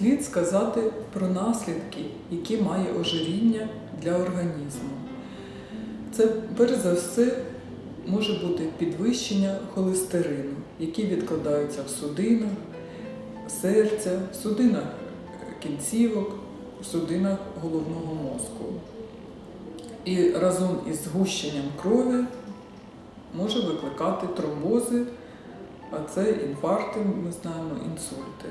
слід сказати про наслідки, які має ожиріння для організму. Це перш за все може бути підвищення холестерину, який відкладаються в судинах, серця, в судинах кінцівок, в судинах головного мозку. І разом із згущенням крові може викликати тромбози, а це інфаркти, ми знаємо, інсульти.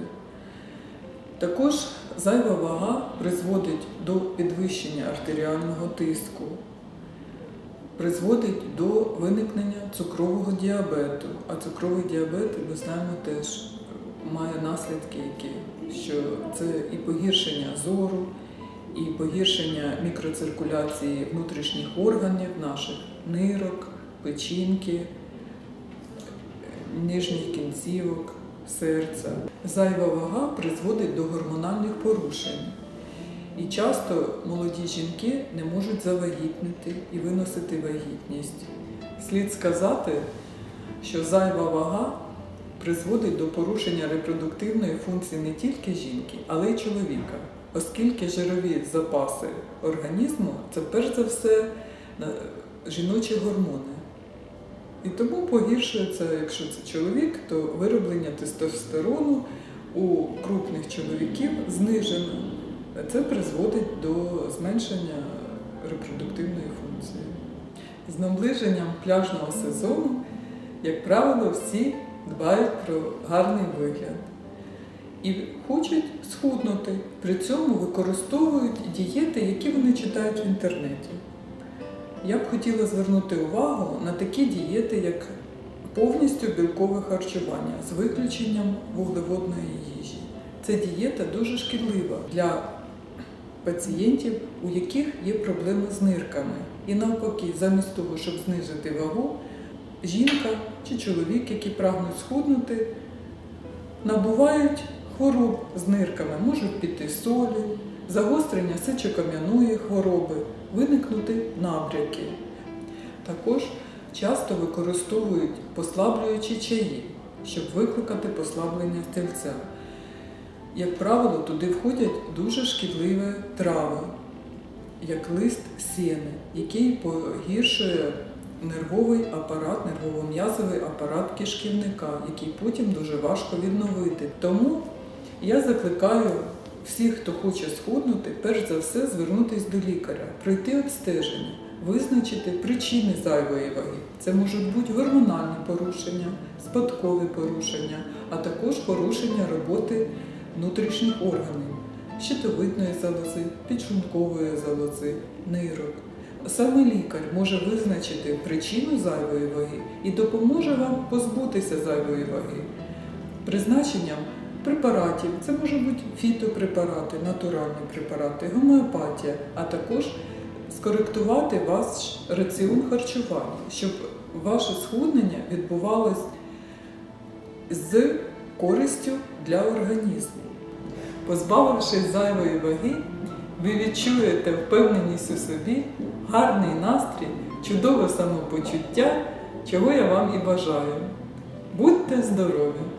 Також зайва вага призводить до підвищення артеріального тиску, призводить до виникнення цукрового діабету. А цукровий діабет, ми знаємо, теж має наслідки, які що це і погіршення зору, і погіршення мікроциркуляції внутрішніх органів наших нирок, печінки, нижніх кінцівок, серця. Зайва вага призводить до гормональних порушень. І часто молоді жінки не можуть завагітнити і виносити вагітність. Слід сказати, що зайва вага призводить до порушення репродуктивної функції не тільки жінки, але й чоловіка, оскільки жирові запаси організму це перш за все е, жіночі гормони. І тому погіршується, якщо це чоловік, то вироблення тестостерону у крупних чоловіків знижено. Це призводить до зменшення репродуктивної функції. З наближенням пляжного сезону, як правило, всі дбають про гарний вигляд і хочуть схуднути. При цьому використовують дієти, які вони читають в інтернеті. Я б хотіла звернути увагу на такі дієти, як повністю білкове харчування з виключенням вуглеводної їжі. Ця дієта дуже шкідлива для пацієнтів, у яких є проблеми з нирками. І навпаки, замість того, щоб знизити вагу, жінка чи чоловік, які прагнуть схуднути, набувають хвороб з нирками, можуть піти солі, загострення сечокам'яної хвороби, виникнути набряки. Також часто використовують послаблюючі чаї, щоб викликати послаблення стільця. Як правило, туди входять дуже шкідливі трави, як лист сіни, який погіршує нервовий апарат, нервово-м'язовий апарат кишківника, який потім дуже важко відновити. Тому я закликаю всіх, хто хоче схуднути, перш за все звернутися до лікаря, пройти обстеження, визначити причини зайвої ваги. Це можуть бути гормональні порушення, спадкові порушення, а також порушення роботи внутрішніх органів, щитовидної залози, підшлункової залози, нирок. Саме лікар може визначити причину зайвої ваги і допоможе вам позбутися зайвої ваги. Призначенням препаратів це можуть бути фітопрепарати, натуральні препарати, гомеопатія, а також скоректувати ваш раціон харчування, щоб ваше схуднення відбувалось з користю для організму. Позбавившись зайвої ваги, ви відчуєте впевненість у собі, гарний настрій, чудове самопочуття, чого я вам і бажаю. Будьте здорові!